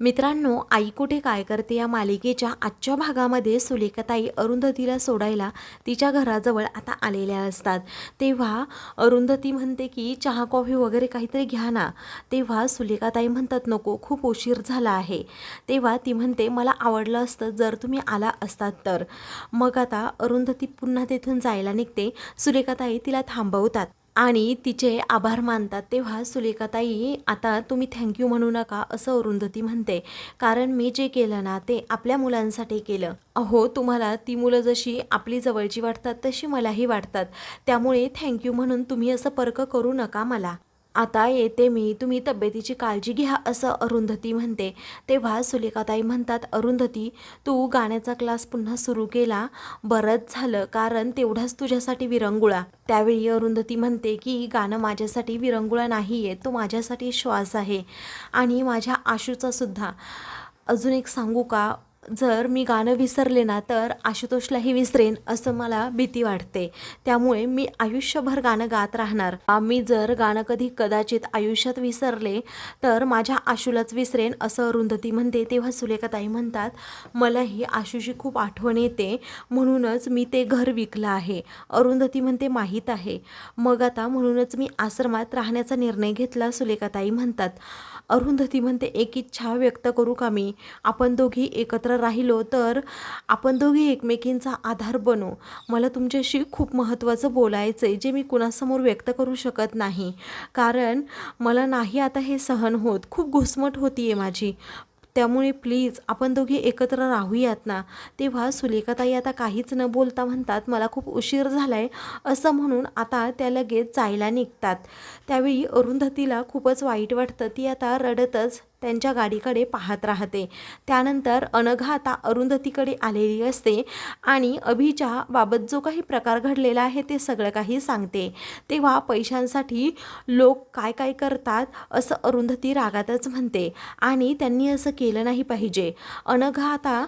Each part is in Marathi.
मित्रांनो आई कुठे काय करते या मालिकेच्या आजच्या भागामध्ये सुलेखाताई अरुंधतीला सोडायला तिच्या घराजवळ आता आलेल्या असतात. तेव्हा अरुंधती म्हणते की चहा कॉफी वगैरे काहीतरी घ्या ना. तेव्हा सुलेखाताई म्हणतात नको खूप उशीर झाला आहे. तेव्हा ती म्हणते मला आवडलं असतं जर तुम्ही आला असतात तर. मग आता अरुंधती पुन्हा तिथून जायला निघते. सुलेखाताई तिला थांबवतात. आणि तिचे आभार मानतात तेव्हा सुलेखाताई आता तुम्ही थँक्यू म्हणू नका असं अरुंधती म्हणते. कारण मी जे केलं ना ते आपल्या मुलांसाठी केलं. अहो तुम्हाला ती मुलं जशी आपली जवळची वाटतात तशी मलाही वाटतात. त्यामुळे थँक्यू म्हणून तुम्ही असं पर्क करू नका मला. आता येते मी तुम्ही तब्येतीची काळजी घ्या असं अरुंधती म्हणते. तेव्हा सुलेखाताई म्हणतात अरुंधती तू गाण्याचा क्लास पुन्हा सुरू केला? बरंच झालं कारण तेवढाच तुझ्यासाठी विरंगुळा. त्यावेळी अरुंधती म्हणते की गाणं माझ्यासाठी विरंगुळा नाही आहे तो माझ्यासाठी श्वास आहे आणि माझ्या आशूचा सुद्धा. अजून एक सांगू का? जर मी गाणं विसरले ना तर आशुतोषलाही विसरेन असं मला भीती वाटते. त्यामुळे मी आयुष्यभर गाणं गात राहणार. मी जर गाणं कधी कदाचित आयुष्यात विसरले तर माझ्या आशूलाच विसरेन असं अरुंधती म्हणते. तेव्हा सुलेखाताई म्हणतात मलाही आशूची खूप आठवण येते. म्हणूनच मी ते घर विकलं आहे. अरुंधती म्हणते माहीत आहे. मग आता म्हणूनच मी आश्रमात राहण्याचा निर्णय घेतला सुलेखाताई म्हणतात. अरुंधती म्हणते एक इच्छा व्यक्त करू का मी? आपण दोघी एकत्र राहिलो तर आपण दोघी एकमेकींचा आधार बनू. मला तुमच्याशी खूप महत्त्वाचं बोलायचं आहे जे मी कुणासमोर व्यक्त करू शकत नाही. कारण मला नाही आता हे सहन होत. खूप घुसमट होती आहे माझी. त्यामुळे प्लीज आपण दोघी एकत्र राहूयात ना. तेव्हा सुलेखाताई आता काहीच न बोलता म्हणतात मला खूप उशीर झाला आहे असं म्हणून आता त्या लगेच जायला निघतात. त्यावेळी अरुंधतीला खूपच वाईट वाटतं. ती आता रडतच त्यांच्या गाडीकडे पाहत राहते. त्यानंतर अनघा आता अरुंधतीकडे आलेली असते आणि अभिच्या बाबत जो काही प्रकार घडलेला आहे ते सगळं काही सांगते. तेव्हा पैशांसाठी लोक काय काय करतात असं अरुंधती रागातच म्हणते आणि त्यांनी असं केलं नाही पाहिजे. अनघा आता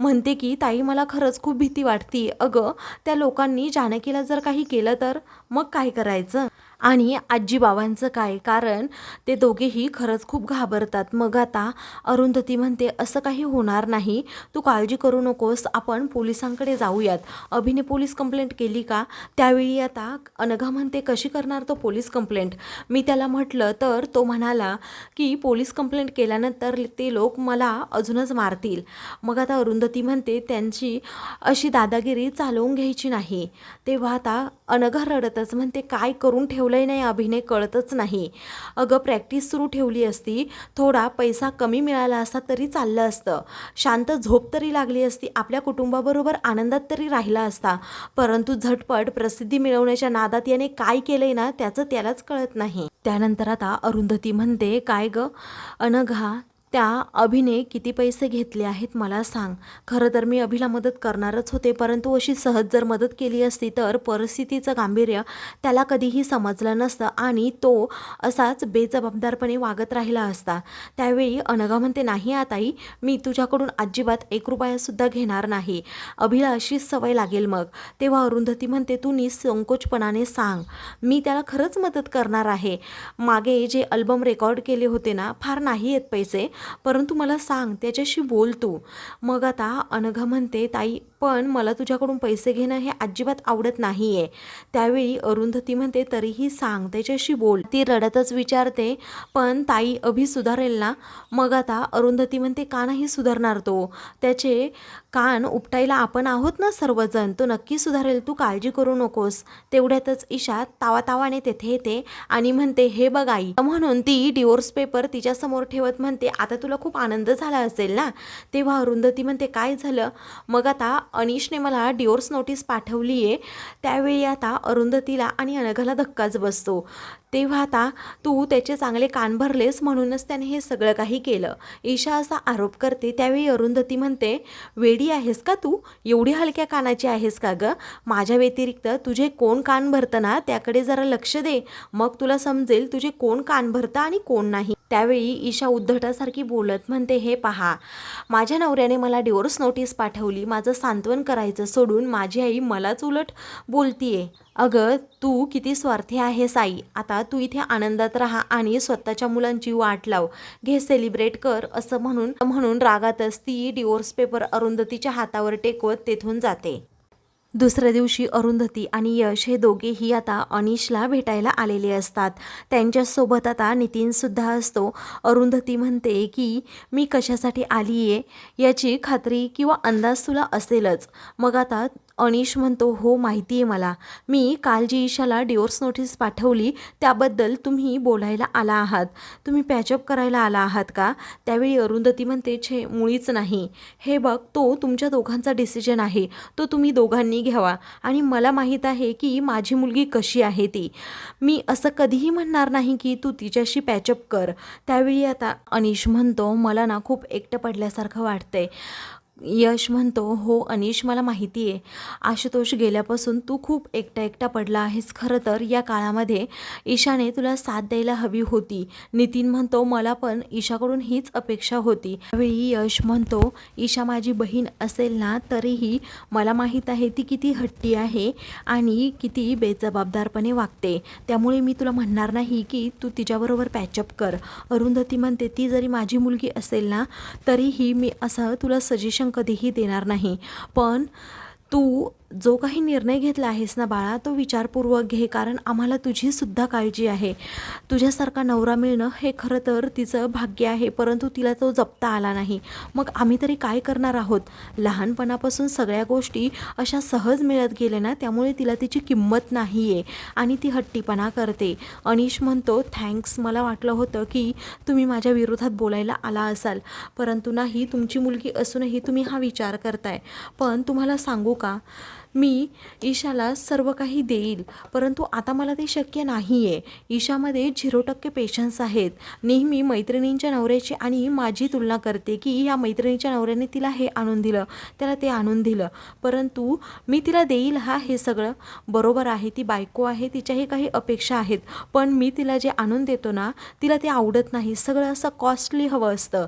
म्हणते की ताई मला खरंच खूप भीती वाटते. अगं त्या लोकांनी जानकीला जर काही केलं तर मग काय करायचं? आणि आजीबाबांचं काय? कारण ते दोघेही खरंच खूप घाबरतात. मग आता अरुंधती म्हणते असं काही होणार नाही. तू काळजी करू नकोस. आपण पोलिसांकडे जाऊयात. अभिने पोलीस कंप्लेंट केली का त्यावेळी आता अनघा म्हणते कशी करणार तो पोलीस कंप्लेंट मी त्याला म्हटलं तर तो म्हणाला की पोलीस कंप्लेंट केल्यानंतर ते लोक मला अजूनच मारतील मग आता अरुंधती म्हणते त्यांची अशी दादागिरी चालवून घ्यायची नाही तेव्हा आता अनघा रडतच म्हणते काय करून ठेवलंय नाही अभिनय कळतच नाही. अगं प्रॅक्टिस सुरू ठेवली असती थोडा पैसा कमी मिळाला असता तरी चाललं असतं. शांत झोप तरी लागली असती आपल्या कुटुंबाबरोबर आनंदात तरी राहिला असता. परंतु झटपट प्रसिद्धी मिळवण्याच्या नादात याने काय केलंय ना त्याचं त्यालाच कळत नाही. त्यानंतर आता अरुंधती म्हणते काय ग? अनघा त्या अभिने किती पैसे घेतले आहेत मला सांग. खरं तर मी अभिला मदत करणारच होते परंतु अशी सहज जर मदत केली असती तर परिस्थितीचं गांभीर्य त्याला कधीही समजलं नसतं आणि तो असाच बेजबाबदारपणे वागत राहिला असता. त्यावेळी अनघा म्हणते नाही आताई मी तुझ्याकडून अजिबात एक रुपयासुद्धा घेणार नाही. अभिला अशीच सवय लागेल मग. तेव्हा अरुंधती म्हणते तू निसंकोचपणाने सांग. मी त्याला खरंच मदत करणार आहे. मागे जे अल्बम रेकॉर्ड केले होते ना फार नाही आहेत पैसे. परंतु मला सांग त्याच्याशी बोलतो मग आता अनघा म्हणते ताई पण मला तुझ्याकडून पैसे घेणं हे अजिबात आवडत नाही आहे त्यावेळी अरुंधती म्हणते तरीही सांग त्याच्याशी बोल. ती रडतच विचारते पण ताई अभि सुधारेल ना? मग आता अरुंधती म्हणते का नाही सुधारणार तो? त्याचे कान उपटायला आपण आहोत ना सर्वजण? तो नक्की सुधारेल तू काळजी करू नकोस. तेवढ्यातच ईशा तावातावाने तेथे येते आणि म्हणते हे बघ आई. म्हणून ती डिवोर्स पेपर तिच्यासमोर ठेवत म्हणते आता तुला खूप आनंद झाला असेल ना? तेव्हा अरुंधती म्हणते काय झालं? मग आता अनिशने मला डिवोर्स नोटीस पाठवली आहे त्यावेळी आता अरुंधतीला आणि अनघाला धक्काच बसतो. तेव्हा आता तू त्याचे चांगले कान भरलेस म्हणूनच त्याने हे सगळं काही केलं. ईशा असा आरोप करते. त्यावेळी अरुंधती म्हणते वेडी आहेस का तू? एवढी हलक्या कानाची आहेस का गं? माझ्या व्यतिरिक्त तुझे कोण कान भरतं ना? त्याकडे जरा लक्ष दे. मग तुला समजेल तुझे कोण कान भरतं आणि कोण नाही. त्यावेळी ईशा उद्धटासारखी बोलत म्हणते हे पहा माझ्या नवऱ्याने मला डिवोर्स नोटीस पाठवली. माझं सांत्वन करायचं सोडून माझी आई मलाच उलट बोलतीये. अगं तू किती स्वार्थी आहेस आई. आता तू इथे आनंदात राहा आणि स्वतःच्या मुलांची वाट लाव. घे सेलिब्रेट कर असं म्हणून म्हणून रागातच ती डिवोर्स पेपर अरुंधतीच्या हातावर टेकवत तेथून जाते. दुसऱ्या दिवशी अरुंधती आणि यश हे दोघेही आता अनिशला भेटायला आलेले असतात. त्यांच्यासोबत आता नितीनसुद्धा असतो. अरुंधती म्हणते की मी कशासाठी आली आहे याची खात्री किंवा अंदाज तुला असेलच. मग आता अनिश म्हणतो हो माहिती आहे मला. मी काल जी ईशाला डिवोर्स नोटीस पाठवली. त्याबद्दल तुम्ही बोलायला आला आहात. तुम्ही पॅचअप करायला आला आहात का? त्यावेळी अरुंधती म्हणते छे मुळीच नाही. हे बघ तो तुमच्या दोघांचा डिसिजन आहे. तो तुम्ही दोघांनी घ्यावा. आणि मला माहीत आहे की माझी मुलगी कशी आहे ती. मी असं कधीही म्हणणार नाही की तू तिच्याशी पॅचअप कर. त्यावेळी आता अनिश म्हणतो मला ना खूप एकटं पडल्यासारखं वाटतंय. यश म्हणतो हो अनिश मला माहिती आहे. आशुतोष गेल्यापासून तू खूप एकटा एकटा पडला आहेस. खरं तर या काळामध्ये ईशाने तुला साथ द्यायला हवी होती. नितीन म्हणतो मला पण ईशाकडून हीच अपेक्षा होती. त्यावेळी यश म्हणतो ईशा माझी बहीण असेल ना तरीही मला माहीत आहे ती किती हट्टी आहे आणि किती बेजबाबदारपणे वागते. त्यामुळे मी तुला म्हणणार नाही की तू तिच्याबरोबर पॅचअप कर. अरुंधती म्हणते ती जरी माझी मुलगी असेल ना तरीही मी असं तुला सजेशन कधीही देणार नाही. पण तू जो काही निर्णय घेतला आहेस ना बाळा तो विचारपूर्वक घे कारण आम्हाला तुझी सुद्धा काळजी आहे. तुझ्यासारखा नवरा मिळणं हे खरं तर तिचं भाग्य आहे परंतु तिला तो जपता आला नाही. मग आम्ही तरी काय करणार आहोत? लहानपणापासून सगळ्या गोष्टी अशा सहज मिळत गेल्या ना त्यामुळे तिला तिची किंमत नाही आहे आणि ती हट्टीपणा करते. अनिश म्हणतो थँक्स मला वाटलं होतं की तुम्ही माझ्या विरोधात बोलायला आला असाल परंतु नाही तुमची मुलगी असूनही तुम्ही हा विचार करताय. पण तुम्हाला सांगू का? मी ईशाला सर्व काही देईल परंतु आता मला ते शक्य नाही आहे ईशामध्ये झिरो टक्के पेशन्स आहेत. नेहमी मैत्रिणींच्या नवऱ्याची आणि माझी तुलना करते की या मैत्रिणीच्या नवऱ्याने तिला हे आणून दिलं त्याला ते आणून दिलं. परंतु मी तिला देईल हा हे सगळं? बरोबर आहे ती बायको आहे तिच्याही काही अपेक्षा आहेत. पण मी तिला जे आणून देतो ना तिला ते आवडत नाही. सगळं असं कॉस्टली हवं असतं.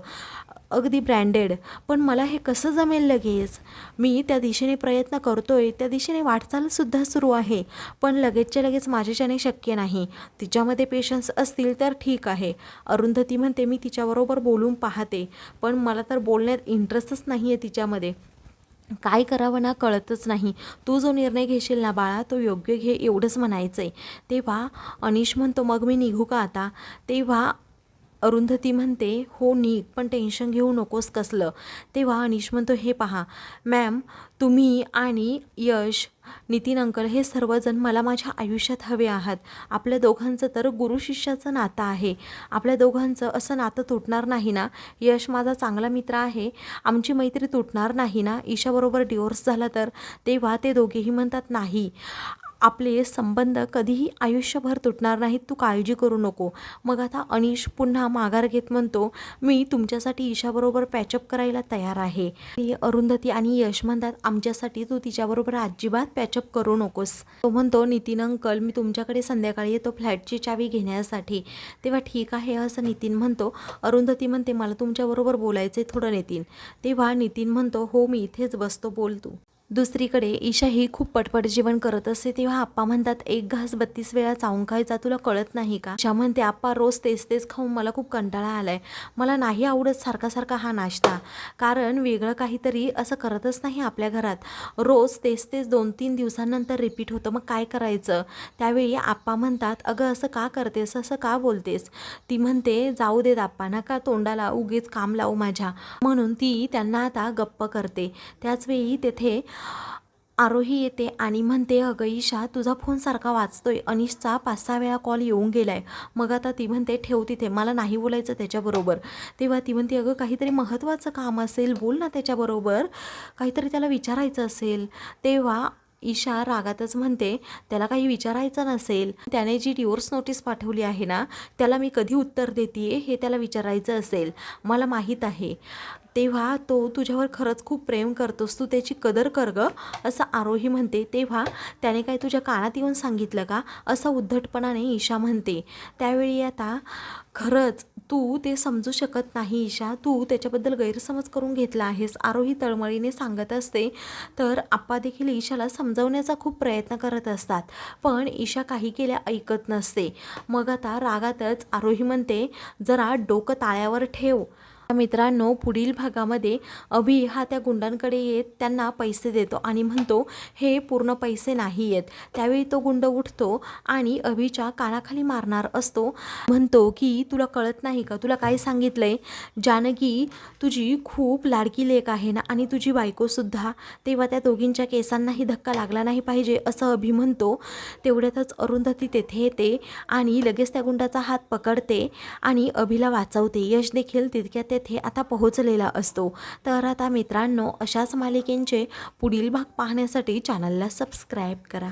अगदी ब्रँडेड पण मला हे कसं जमेल लगेच? मी त्या दिशेने प्रयत्न करतोय त्या दिशेने वाटचालसुद्धा सुरू आहे. पण लगेचच्या लगेच माझ्याच्याने शक्य नाही. तिच्यामध्ये पेशन्स असतील तर ठीक आहे. अरुंधती म्हणते मी तिच्याबरोबर बोलून पाहते. पण मला तर बोलण्यात इंटरेस्टच नाही आहे तिच्यामध्ये. काय करावं ना कळतच नाही. तू जो निर्णय घेशील ना बाळा तो योग्य घे एवढंच म्हणायचं आहे तेव्हा अनिश म्हणतो मग मी निघू का आता? तेव्हा अरुंधती म्हणते हो नीक पण टेन्शन घेऊ नकोस कसलं. तेव्हा अनिश म्हणतो हे पहा मॅम तुम्ही आणि यश नितीन अंकल हे सर्वजण मला माझ्या आयुष्यात हवे आहात. आपल्या दोघांचं तर गुरु शिष्याचं नातं आहे. आपल्या दोघांचं असं नातं तुटणार नाही ना? यश माझा चांगला मित्र आहे. आमची मैत्री तुटणार नाही ना? ईशाबरोबर डिवोर्स झाला तर? तेव्हा ते दोघेही म्हणतात नाही. आपले संबंध कधीही आयुष्यभर तुटणार नाहीत तू काळजी करू नको. मग आता अनिश पुन्हा माघार घेत म्हणतो मी तुमच्यासाठी ईशाबरोबर पॅचअप करायला तयार आहे. अरुंधती आणि यश म्हणतात आमच्यासाठी तू तिच्याबरोबर अजिबात पॅचअप करू नकोस. तो म्हणतो नितीन अंकल मी तुमच्याकडे संध्याकाळी येतो फ्लॅटची चावी घेण्यासाठी. तेव्हा ठीक आहे असं नितीन म्हणतो. अरुंधती म्हणते मला तुमच्याबरोबर बोलायचं आहे थोडं नितीन. तेव्हा नितीन म्हणतो हो मी इथेच बसतो बोल तू. दुसरीकडे ईशा ही खूप पटपट जेवण करत असते तेव्हा आप्पा म्हणतात एक घास बत्तीस वेळा चावून खायचा तुला कळत नाही का? ईशा म्हणते आप्पा रोज तेच तेच खाऊन मला खूप कंटाळा आलाय. मला नाही आवडत सारखा सारखा हा नाश्ता. कारण वेगळं काहीतरी असं करतच नाही आपल्या घरात. रोज तेच तेच दोन तीन दिवसांनंतर रिपीट होतं. मग काय करायचं? त्यावेळी आप्पा म्हणतात अगं असं का करतेस? असं का बोलतेस? ती म्हणते जाऊ देत आप्पा नका तोंडाला उगीच काम लावू माझ्या. म्हणून ती त्यांना आता गप्प करते. त्याचवेळी तेथे आरोही येते आणि म्हणते अगं ईशा तुझा फोन सारखा वाचतोय. अनिशचा पाच सहा वेळा कॉल येऊन गेलाय. मग आता ती म्हणते ठेव तिथे. मला नाही बोलायचं त्याच्याबरोबर. तेव्हा ती म्हणते अगं काहीतरी महत्त्वाचं काम असेल. बोल ना त्याच्याबरोबर. काहीतरी त्याला विचारायचं असेल. तेव्हा ईशा रागातच म्हणते त्याला काही विचारायचं नसेल. त्याने जी डिवोर्स नोटीस पाठवली आहे ना त्याला मी कधी उत्तर देते हे त्याला विचारायचं असेल. मला माहीत आहे. तेव्हा तो तुझ्यावर खरंच खूप प्रेम करतोस तू त्याची कदर कर ग असं आरोही म्हणते. तेव्हा त्याने काय तुझ्या कानात येऊन सांगितलं का? असं उद्धटपणाने ईशा म्हणते. त्यावेळी आता खरंच तू ते समजू शकत नाही ईशा. तू त्याच्याबद्दल गैरसमज करून घेतला आहेस. आरोही तळमळीने सांगत असते. तर आप्पा देखील ईशाला समजवण्याचा खूप प्रयत्न करत असतात. पण ईशा काही केल्या ऐकत नसते. मग आता रागातच आरोही म्हणते जरा डोकं ताळ्यावर ठेव. मित्रांनो पुढील भागामध्ये अभि हा त्या गुंडांकडे येत त्यांना पैसे देतो आणि म्हणतो हे पूर्ण पैसे नाही आहेत त्यावेळी तो गुंड उठतो आणि अभिच्या कानाखाली मारणार असतो. म्हणतो की तुला कळत नाही का? तुला काय सांगितलंय? जानकी तुझी खूप लाडकी लेख आहे ना आणि तुझी बायकोसुद्धा तेव्हा त्या दोघींच्या केसांनाही धक्का लागला नाही पाहिजे असं अभि म्हणतो. तेवढ्यातच अरुंधती तेथे येते आणि लगेच त्या गुंडाचा हात पकडते आणि अभिला वाचवते. यश देखील तितक्या येथे आता पोहोचलेला असतो. तर आता मित्रांनो अशाच मालिकेंचे पुढील भाग पाहण्यासाठी चॅनलला सबस्क्राईब करा.